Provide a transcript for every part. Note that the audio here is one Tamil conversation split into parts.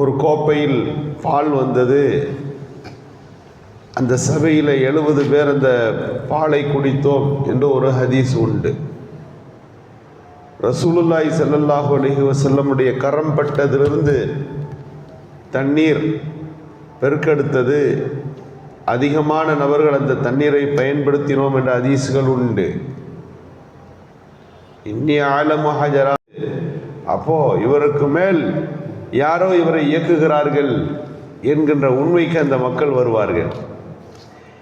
ஒரு கோப்பையில் பால் வந்தது. அந்த சபையில் எழுபது பேர் அந்த பாலை குடித்தோம் என்று ஒரு ஹதீஸ் உண்டு. ரசூலுல்லாய் செல்லல்லாஹு அலைஹி செல்லமுடைய கரம் பட்டதிலிருந்து தண்ணீர் பெருக்கெடுத்தது. அதிகமான நபர்கள் அந்த தண்ணீரை பயன்படுத்தினோம் என்ற ஹதீஸ்கள் உண்டு. இன்னி ஆழமாக ஹஜரா அப்போ இவருக்கு மேல் யாரோ இவரை இயக்குகிறார்கள் என்கின்ற உண்மைக்கு அந்த மக்கள் வருவார்கள்.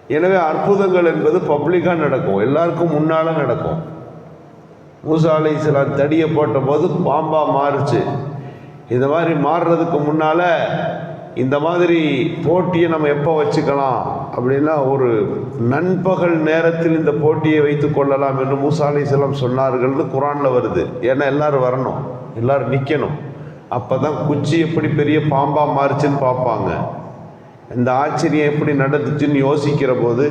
எனவே அற்புதங்கள் என்பது பப்ளிக்காக நடக்கும். எல்லாருக்கும் முன்னால் நடக்கும். மூசா அலைஹிஸ்ஸலாம் தடியை போட்ட போது பாம்பா மாறுச்சு. இந்த மாதிரி மாறுறதுக்கு முன்னால் இந்த மாதிரி போட்டியை நம்ம எப்போ வச்சுக்கலாம் அப்படின்னா ஒரு நண்பகல் நேரத்தில் இந்த போட்டியை வைத்து கொள்ளலாம் என்று மூசா அலைஹிஸ்ஸலாம் சொன்னார்கள்னு குரானில் வருது. ஏன்னா எல்லோரும் வரணும். எல்லோரும் நிற்கணும் அப்போ தான் குச்சி எப்படி பெரிய பாம்பாக மாறுச்சுன்னு பார்ப்பாங்க. இந்த ஆச்சரியம் எப்படி நடந்துச்சுன்னு யோசிக்கிற போது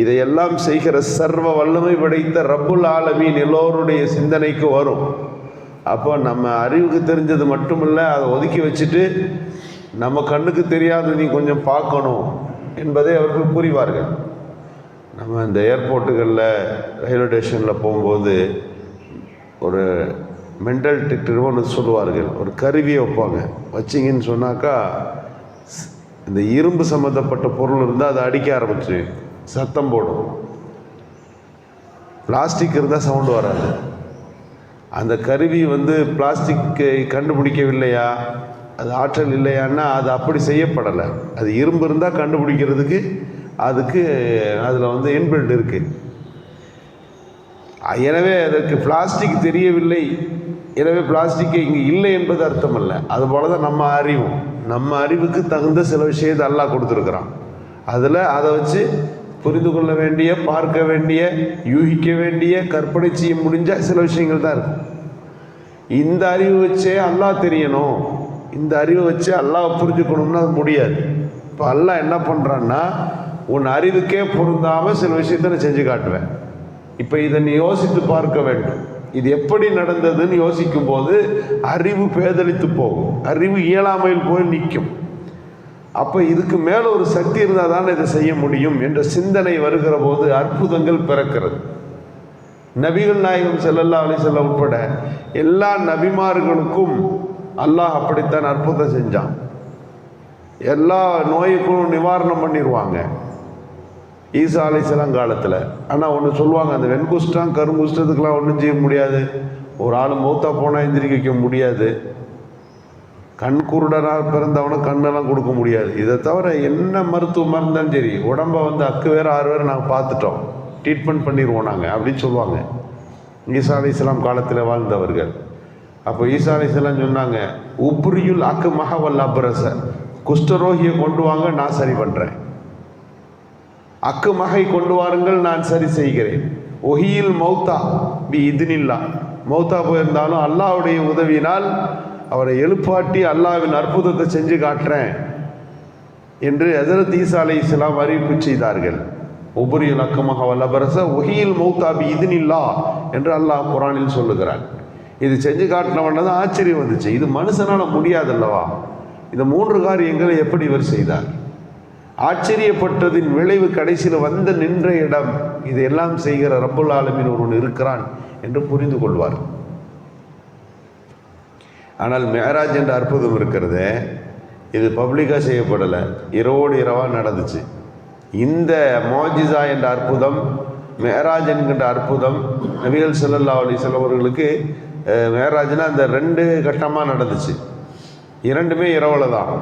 இதையெல்லாம் செய்கிற சர்வ வல்லமை படைத்த ரப்புல் ஆலமீன் எல்லோருடைய சிந்தனைக்கு வரும். அப்போ நம்ம அறிவுக்கு தெரிஞ்சது மட்டுமில்லை அதை ஒதுக்கி வச்சுட்டு நம்ம கண்ணுக்கு தெரியாத நீ கொஞ்சம் பார்க்கணும் என்பதை அவர்கள் புரிவார்கள். நம்ம இந்த ஏர்போர்ட்டுகளில் ரயில்வே ஸ்டேஷனில் போகும்போது ஒரு மென்டல் டிக்டர் ஒன்று சொல்லுவார்கள். ஒரு கருவியை வைப்பாங்க. வச்சிங்கன்னு சொன்னாக்கா இந்த இரும்பு சம்மந்தப்பட்ட பொருள் இருந்தால் அதை அடிக்க ஆரம்பிச்சு சத்தம் போடும். பிளாஸ்டிக் இருந்தால் சவுண்டு வராது. அந்த கருவி வந்து பிளாஸ்டிக்கை கண்டுபிடிக்கவில்லையா? அது ஆற்றல் இல்லையான்னா அது அப்படி செய்யப்படலை. அது இரும்பு இருந்தால் கண்டுபிடிக்கிறதுக்கு அதுக்கு அதில் வந்து இன்பில்ட் இருக்குது எனவே அதற்கு பிளாஸ்டிக் தெரியவில்லை. எனவே பிளாஸ்டிக் இங்கே இல்லை என்பது அர்த்தம் அல்ல அதுபோல தான் நம்ம அறிவும். நம்ம அறிவுக்கு தகுந்த சில விஷயத்தை எல்லாம் கொடுத்துருக்குறான். அதில் அதை வச்சு புரிந்து கொள்ள வேண்டிய பார்க்க வேண்டிய யூகிக்க வேண்டிய கற்பனை செய்ய முடிஞ்ச சில விஷயங்கள் தான் இருக்கும் இந்த அறிவு வச்சே அல்லாஹ் தெரியணும். இந்த அறிவை வச்சு அல்லாஹ் புரிஞ்சுக்கணும்னா அது முடியாது. இப்போ அல்லாஹ் என்ன பண்ணுறான்னா உன் அறிவுக்கே பொருந்தாமல் சில விஷயத்தை நான் செஞ்சு காட்டுவேன். இப்போ இதை நீ யோசித்து பார்க்க வேண்டும். இது எப்படி நடந்ததுன்னு யோசிக்கும் போது அறிவு பேதலித்து போகும். அறிவு இயலாமையில் போய் நிற்கும். அப்போ இதுக்கு மேலே ஒரு சக்தி இருந்தால் தான் இதை செய்ய முடியும் என்ற சிந்தனை வருகிற போது அற்புதங்கள் பிறக்கிறது. நபிகள் நாயகம் செல்லல்லா அலி செல்ல உட்பட எல்லா நபிமார்களுக்கும் அல்லாஹ் அப்படித்தான் அற்புதம் செஞ்சான். எல்லா நோய்க்கும் நிவாரணம் பண்ணிடுவாங்க ஈசா அலிசலாம் காலத்தில். ஆனால் ஒன்று சொல்லுவாங்க அந்த வெண்குஷ்டம் கருங்குஷ்டத்துக்கெலாம் ஒன்றும் செய்ய முடியாது. ஒரு ஆள் மூத்தா போனால் எந்திரிக்க வைக்க முடியாது. கண் குருடனாக பிறந்தவனும் கண்ணெல்லாம் கொடுக்க முடியாது. இதை தவிர என்ன மருத்துவம் இருந்தாலும் சரி உடம்பை வந்து அக்கு வேறு ஆறு வேறு நாங்கள் பார்த்துட்டோம். ட்ரீட்மெண்ட் பண்ணிடுவோம் நாங்கள் அப்படின்னு சொல்லுவாங்க. ஈசா அலைஹிஸ்ஸலாம் காலத்தில் வாழ்ந்தவர்கள். அப்போ ஈசா அலைஹிஸ்ஸலாம் சொன்னாங்க உப்ரியுல் அக்கு மகவல் அப்ரச குஷ்டரோகியை கொண்டு வாங்க நான் சரி பண்ணுறேன் அக்கு மகை கொண்டு வாருங்கள் நான் சரி செய்கிறேன். ஒஹியில் மௌத்தா பி இதுனில்லா. மௌத்தா போயிருந்தாலும் அல்லாவுடைய உதவியினால் அவரை எழுப்பாட்டி அல்லாஹ்வின் அற்புதத்தை செஞ்சு காட்டுறேன் என்று ஹஜரத் ஈசா அலை இஸ்லாம் அறிவிப்பு செய்தார்கள். ஒவ்வொரு இலக்கமாக வல்லபரச ஒஹியில் மௌத்தா பி இதுனில்லா என்று அல்லாஹ் குரானில் சொல்லுகிறான். இது செஞ்சு காட்டினவன தான் ஆச்சரியம் வந்துச்சு. இது மனுஷனால் முடியாதல்லவா? இந்த மூன்று காரியங்களை எப்படி இவர் செய்தார்? ஆச்சரியப்பட்டதின் விளைவு கடைசியில் வந்து நின்ற இடம். இதையெல்லாம் செய்கிற ரப்புல் ஆலமின் ஒருவன் இருக்கிறான் என்று புரிந்து கொள்வார். ஆனால் மேராஜ் என்ற அற்புதம் இருக்கிறதே இது பப்ளிக்காக செய்யப்படலை. இரவோடு இரவாக நடந்துச்சு. இந்த மோஜிசா என்ற அற்புதம் மேராஜ் என்கின்ற அற்புதம் நபிகள் ஸல்லல்லாஹு அலைஹி வஸல்லம் அவர்களுக்கு மேராஜ்னா அந்த ரெண்டு கட்டமாக நடந்துச்சு. இரண்டுமே இரவில் தான்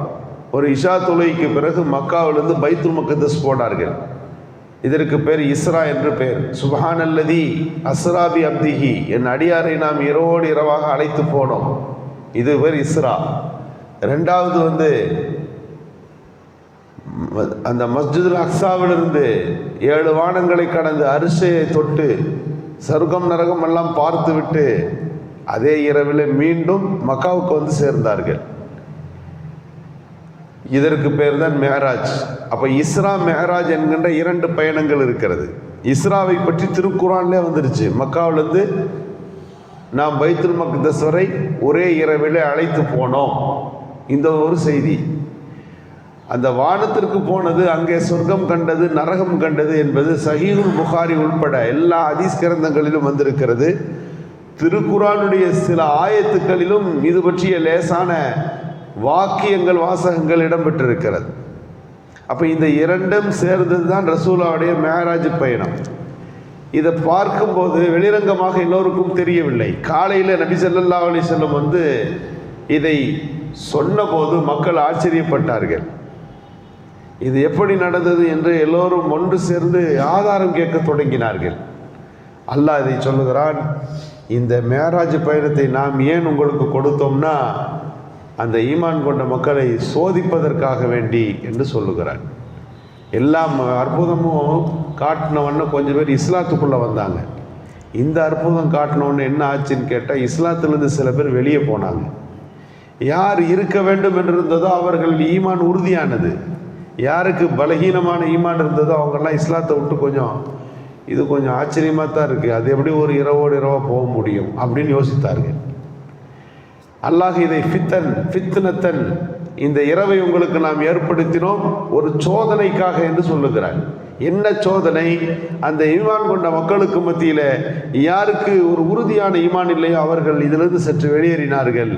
ஒரு இஷா தொழுகைக்கு பிறகு மக்காவிலிருந்து பைத்துல் முக்கத்தஸ் போனார்கள். இதற்கு பேர் இஸ்ரா என்று பெயர் சுபஹானல்லதி அஸ்ராபி அப்திஹி. என் அடியாரை நாம் இரவோடு இரவாக அழைத்து போனோம். இது பேர் இஸ்ரா. ரெண்டாவது வந்து அந்த மஸ்ஜிதுல் அக்ஸாவிலிருந்து ஏழு வானங்களை கடந்து அரிசையை தொட்டு சருகம் நரகம் எல்லாம் பார்த்துவிட்டு அதே இரவில் மீண்டும் மக்காவுக்கு வந்து சேர்ந்தார்கள். இதற்கு பேர் தான் மெஹராஜ். அப்போ இஸ்ரா மெஹராஜ் என்கின்ற இரண்டு பயணங்கள் இருக்கிறது. இஸ்ராவை பற்றி திருக்குறான்லே வந்துருச்சு. மக்காவிலேருந்து நாம் பைத்துல் மக்தஸ் வரை ஒரே இரவில் அழைத்து போனோம். இந்த ஒரு செய்தி. அந்த வானத்திற்கு போனது அங்கே சொர்க்கம் கண்டது நரகம் கண்டது என்பது சஹீகுல் புகாரி உள்பட எல்லா ஹதீஸ் கிரந்தங்களிலும் வந்திருக்கிறது. திருக்குறானுடைய சில ஆயத்துக்களிலும் இது பற்றிய லேசான வாக்கியங்கள் வாசகங்கள் இடம்பெற்றிருக்கிறது. அப்போ இந்த இரண்டும் சேர்ந்தது தான் ரசூலாவுடைய மேராஜ் பயணம். இதை பார்க்கும்போது வெளிரங்கமாக எல்லோருக்கும் தெரியவில்லை. காலையில் நபி ஸல்லல்லாஹு அலி செல்லம் வந்து இதை சொன்னபோது மக்கள் ஆச்சரியப்பட்டார்கள். இது எப்படி நடந்தது என்று எல்லோரும் ஒன்று சேர்ந்து ஆதாரம் கேட்க தொடங்கினார்கள். அல்லாஹ் இதை சொல்லுகிறான் இந்த மேராஜ் பயணத்தை நாம் ஏன் உங்களுக்கு கொடுத்தோம்னா அந்த ஈமான் கொண்ட மக்களை சோதிப்பதற்காக வேண்டி என்று சொல்லுகிறார். எல்லாம் அற்புதமும் காட்டினவொன்னே கொஞ்சம் பேர் இஸ்லாத்துக்குள்ளே வந்தாங்க. இந்த அற்புதம் காட்டினோன்னு என்ன ஆச்சுன்னு கேட்டால் இஸ்லாத்துலேருந்து சில பேர் வெளியே போனாங்க. யார் இருக்க வேண்டும் என்று இருந்ததோ அவர்கள் ஈமான் உறுதியானது. யாருக்கு பலகீனமான ஈமான் இருந்ததோ அவங்கெல்லாம் இஸ்லாத்தை விட்டு கொஞ்சம் இது கொஞ்சம் ஆச்சரியமாக தான் இருக்குது அது எப்படி ஒரு இரவோடு இரவாக போக முடியும் அப்படின்னு யோசித்தார்கள். அல்லாஹ் இதை ஃபித்தன் ஃபித்னத்தன். இந்த இரவை உங்களுக்கு நாம் ஏற்படுத்தினோம் ஒரு சோதனைக்காக என்று சொல்லுகிறார். என்ன சோதனை? அந்த ஈமான் கொண்ட மக்களுக்கு மத்தியில் யாருக்கு ஒரு உறுதியான ஈமான் இல்லையோ அவர்கள் இதிலிருந்து சற்று வெளியேறினார்கள்.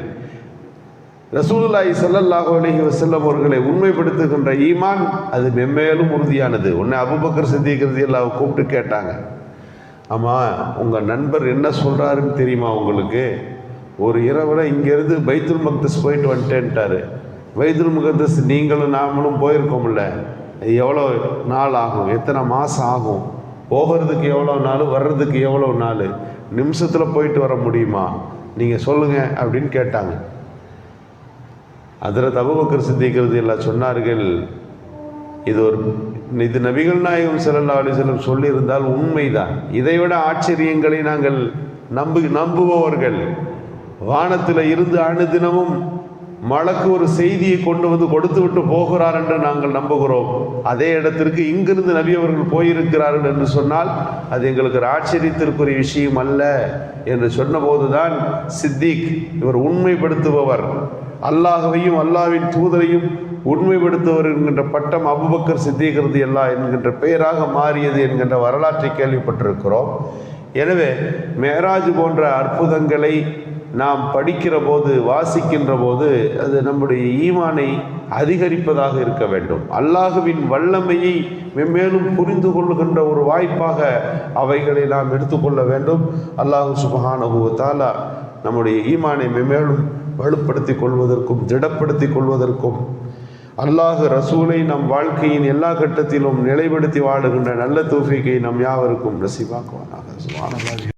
ரசூலுல்லாஹி சல்லல்லாஹு அலைஹி வஸல்லம் அவர்களை உண்மைப்படுத்துகின்ற ஈமான் அது மென்மேலும் உறுதியானது. உன்னை அபுபக்கர் சித்திக்கிறது எல்லாம் கூப்பிட்டு கேட்டாங்க. ஆமாம் உங்கள் நண்பர் என்ன சொல்கிறாருன்னு தெரியுமா உங்களுக்கு? ஒரு இரவில் இங்கேருந்து பைத்துல் மக்தஸ் போயிட்டு வந்துட்டேன்ட்டாரு. பைத்துல் முகத்தஸ் நீங்களும் நாமளும் போயிருக்கோம்ல. எவ்வளோ நாள் ஆகும்? எத்தனை மாதம் ஆகும்? போகிறதுக்கு எவ்வளோ நாள்? வர்றதுக்கு எவ்வளோ நாள்? நிமிஷத்தில் போயிட்டு வர முடியுமா? நீங்கள் சொல்லுங்கள் அப்படின்னு கேட்டாங்க. அதில் தபுபக்கர் சித்திக்கிறது எல்லாம் சொன்னார்கள் இது ஒரு இது நபிகள் நாயகம் செல்லல்லா அலிசலம் சொல்லியிருந்தால் உண்மைதான். இதைவிட ஆச்சரியங்களை நாங்கள் நம்பு நம்புபவர்கள். வானத்தில் இருந்து அணுதினமும் மலக்கு ஒரு செய்தியை கொண்டு வந்து கொடுத்து விட்டு போகிறார் என்று நாங்கள் நம்புகிறோம். அதே இடத்திற்கு இங்கிருந்து நபி அவர்கள் போயிருக்கிறார்கள் என்று சொன்னால் அது எங்களுக்கு ஒரு ஆச்சரியத்திற்குரிய விஷயம் அல்ல என்று சொன்னபோதுதான் சித்திக் இவர் உண்மைப்படுத்துபவர். அல்லாஹவையும் அல்லாவின் தூதரையும் உண்மைப்படுத்துவர் என்கின்ற பட்டம் அபுபக்கர் சித்திகிறது அல்லா என்கின்ற பெயராக மாறியது என்கின்ற வரலாற்றை கேள்விப்பட்டிருக்கிறோம். எனவே மேராஜ் போன்ற அற்புதங்களை நாம் படிக்கிற போது வாசிக்கின்ற போது அது நம்முடைய ஈமானை அதிகரிப்பதாக இருக்க வேண்டும். அல்லாஹுவின் வல்லமையை மென்மேலும் புரிந்து கொள்ளுகின்ற ஒரு வாய்ப்பாக அவைகளை நாம் எடுத்துக்கொள்ள வேண்டும். அல்லாஹு சுபஹானஹு நம்முடைய ஈமானை மென்மேலும் வலுப்படுத்தி கொள்வதற்கும் திடப்படுத்தி கொள்வதற்கும் அல்லாஹு ரசூலை நம் வாழ்க்கையின் எல்லா கட்டத்திலும் நிலைப்படுத்தி வாழுகின்ற நல்ல தூஃபிக்கை நம் யாவருக்கும் நசிவாக்குவானாக